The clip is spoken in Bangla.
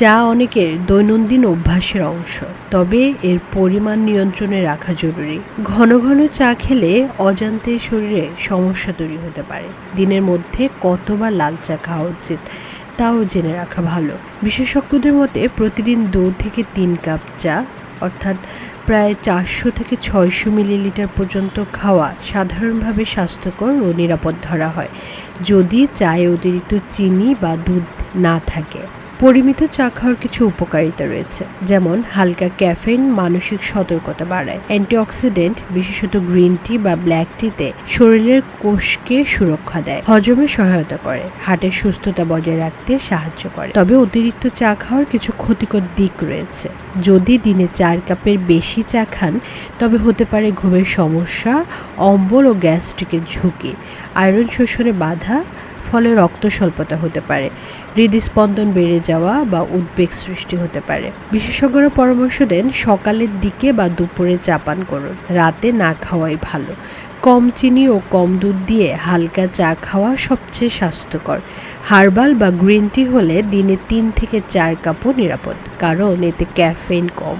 চা অনেকের দৈনন্দিন অভ্যাসের অংশ, তবে এর পরিমাণ নিয়ন্ত্রণে রাখা জরুরি। ঘন ঘন চা খেলে অজান্তে শরীরে সমস্যা তৈরি হতে পারে। দিনের মধ্যে কতবার লাল চা খাওয়া উচিত তাও জেনে রাখা ভালো। বিশেষজ্ঞদের মতে প্রতিদিন দু থেকে তিন কাপ চা, অর্থাৎ প্রায় চারশো থেকে ছয়শো মিলিলিটার পর্যন্ত খাওয়া সাধারণভাবে স্বাস্থ্যকর ও নিরাপদ ধরা হয়। যদি চায়ে অতিরিক্ত চিনি বা দুধ না থাকে পরিমিত চা খাওয়ার কিছু উপকারিতা রয়েছে, যেমন হালকা ক্যাফেইন মানসিক সতর্কতা বাড়ায়, অ্যান্টিঅক্সিডেন্ট, বিশেষত গ্রিন টি বা ব্ল্যাক টিতে শরীরের কোষকে সুরক্ষা দেয়, হজমে সহায়তা করে, হার্টের সুস্থতা বজায় রাখতে সাহায্য করে। তবে অতিরিক্ত চা খাওয়ার কিছু ক্ষতিকর দিক রয়েছে। যদি দিনে চার কাপের বেশি চা খান, তবে হতে পারে ঘুমের সমস্যা, অম্বল ও গ্যাস্ট্রিকের ঝুঁকি, আয়রন শোষণে বাধা ফলে রক্ত স্বল্পতা হতে পারে, হৃদস্পন্দন বেড়ে যাওয়া বা উদ্বেগ সৃষ্টি হতে পারে। বিশেষজ্ঞরা পরামর্শ দেন, সকালের দিকে বা দুপুরে চা পান করুন, রাতে না খাওয়াই ভালো। কম চিনি ও কম দুধ দিয়ে হালকা চা খাওয়া সবচেয়ে স্বাস্থ্যকর। হার্বাল বা গ্রিন টি হলে দিনে তিন থেকে চার কাপও নিরাপদ, কারণ এতে ক্যাফেইন কম।